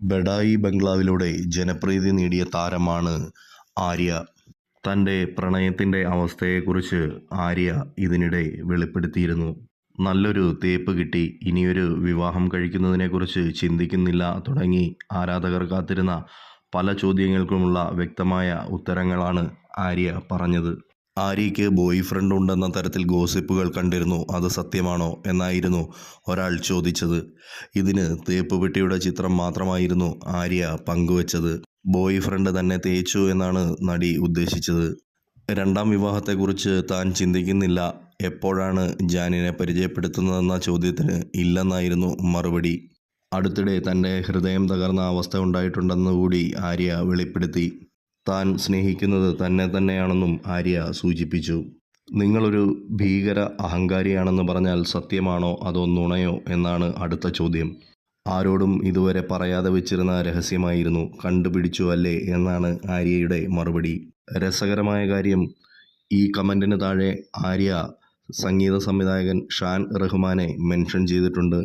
ബഡായി ബംഗ്ലാവിലൂടെ ജനപ്രീതി നേടിയ താരമാണ് ആര്യ. തന്റെ പ്രണയത്തിന്റെ അവസ്ഥയെക്കുറിച്ച് ആര്യ ഇതിനിടെ വെളിപ്പെടുത്തിയിരുന്നു. നല്ലൊരു തേപ്പ് കിട്ടി ഇനിയൊരു വിവാഹം കഴിക്കുന്നതിനെക്കുറിച്ച് ചിന്തിക്കുന്നില്ല തുടങ്ങി ആരാധകർ കാത്തിരുന്ന പല ചോദ്യങ്ങൾക്കുമുള്ള വ്യക്തമായ ഉത്തരങ്ങളാണ് ആര്യ പറഞ്ഞത്. ആര്യയ്ക്ക് ബോയ് ഫ്രണ്ട് ഉണ്ടെന്ന തരത്തിൽ ഗോസിപ്പുകൾ കണ്ടിരുന്നു. അത് സത്യമാണോ? എന്നായിരുന്നു ഒരാൾ ചോദിച്ചത്. ഇതിന് തേപ്പുപെട്ടിയുടെ ചിത്രം മാത്രമായിരുന്നു ആര്യ പങ്കുവച്ചത്. ബോയ് ഫ്രണ്ട് തന്നെ തേച്ചു എന്നാണ് നടി ഉദ്ദേശിച്ചത്. രണ്ടാം വിവാഹത്തെക്കുറിച്ച് താൻ ചിന്തിക്കുന്നില്ല. എപ്പോഴാണ് ജാനിനെ പരിചയപ്പെടുത്തുന്നതെന്ന ചോദ്യത്തിന് ഇല്ലെന്നായിരുന്നു മറുപടി. അടുത്തിടെ തന്റെ ഹൃദയം തകർന്ന അവസ്ഥ ഉണ്ടായിട്ടുണ്ടെന്നുകൂടി ആര്യ വെളിപ്പെടുത്തി. താൻ സ്നേഹിക്കുന്നത് തന്നെ തന്നെയാണെന്നും ആര്യ സൂചിപ്പിച്ചു. നിങ്ങളൊരു ഭീകര അഹങ്കാരിയാണെന്ന് പറഞ്ഞാൽ സത്യമാണോ അതോ നുണയോ എന്നാണ് അടുത്ത ചോദ്യം. ആരോടും ഇതുവരെ പറയാതെ വെച്ചിരുന്ന രഹസ്യമായിരുന്നു കണ്ടുപിടിച്ചു അല്ലേ എന്നാണ് ആര്യയുടെ മറുപടി. രസകരമായ കാര്യം ഈ കമന്റിന് താഴെ ആര്യ സംഗീത സംവിധായകൻ ഷാൻ റഹ്മാനെ മെൻഷൻ ചെയ്തിട്ടുണ്ട്.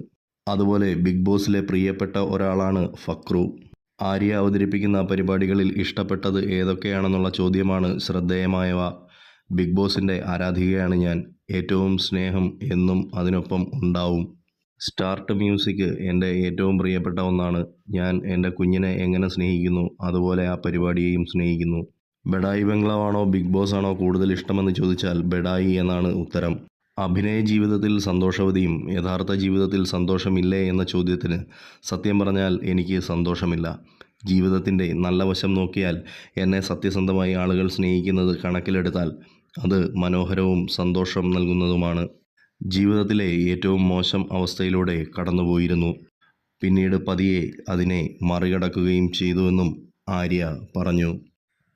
അതുപോലെ ബിഗ് ബോസിലെ പ്രിയപ്പെട്ട ഒരാളാണ് ഫക്രു. ആര്യ അവതരിപ്പിക്കുന്ന പരിപാടികളിൽ ഇഷ്ടപ്പെട്ടത് ഏതൊക്കെയാണെന്നുള്ള ചോദ്യമാണ് ശ്രദ്ധേയമായവ. ബിഗ് ബോസിന്റെ ആരാധികയാണ് ഞാൻ. ഏറ്റവും സ്നേഹം എന്നും അതിനൊപ്പം ഉണ്ടാവും. സ്റ്റാർട്ട് മ്യൂസിക് എന്റെ ഏറ്റവും പ്രിയപ്പെട്ട ഒന്നാണ്. ഞാൻ എന്റെ കുഞ്ഞിനെ എങ്ങനെ സ്നേഹിക്കുന്നു അതുപോലെ ആ പരിപാടിയെയും സ്നേഹിക്കുന്നു. ബഡായി ബംഗ്ലാവാണോ ബിഗ് ബോസ് ആണോ കൂടുതൽ ഇഷ്ടമെന്ന് ചോദിച്ചാൽ ബഡായി എന്നാണ് ഉത്തരം. അഭിനയ ജീവിതത്തിൽ സന്തോഷവതിയും യഥാർത്ഥ ജീവിതത്തിൽ സന്തോഷമില്ലേ എന്ന ചോദ്യത്തിന് സത്യം പറഞ്ഞാൽ എനിക്ക് സന്തോഷമില്ല. ജീവിതത്തിന്റെ നല്ല വശം നോക്കിയാൽ എന്നെ സത്യസന്ധമായി ആളുകൾ സ്നേഹിക്കുന്നത് കണക്കിലെടുത്താൽ അത് മനോഹരവും സന്തോഷം നൽകുന്നതുമാണ്. ജീവിതത്തിലെ ഏറ്റവും മോശം അവസ്ഥയിലൂടെ കടന്നുപോയിരുന്നു. പിന്നീട് പതിയെ അതിനെ മറികടക്കുകയും ചെയ്തുവെന്നും ആര്യ പറഞ്ഞു.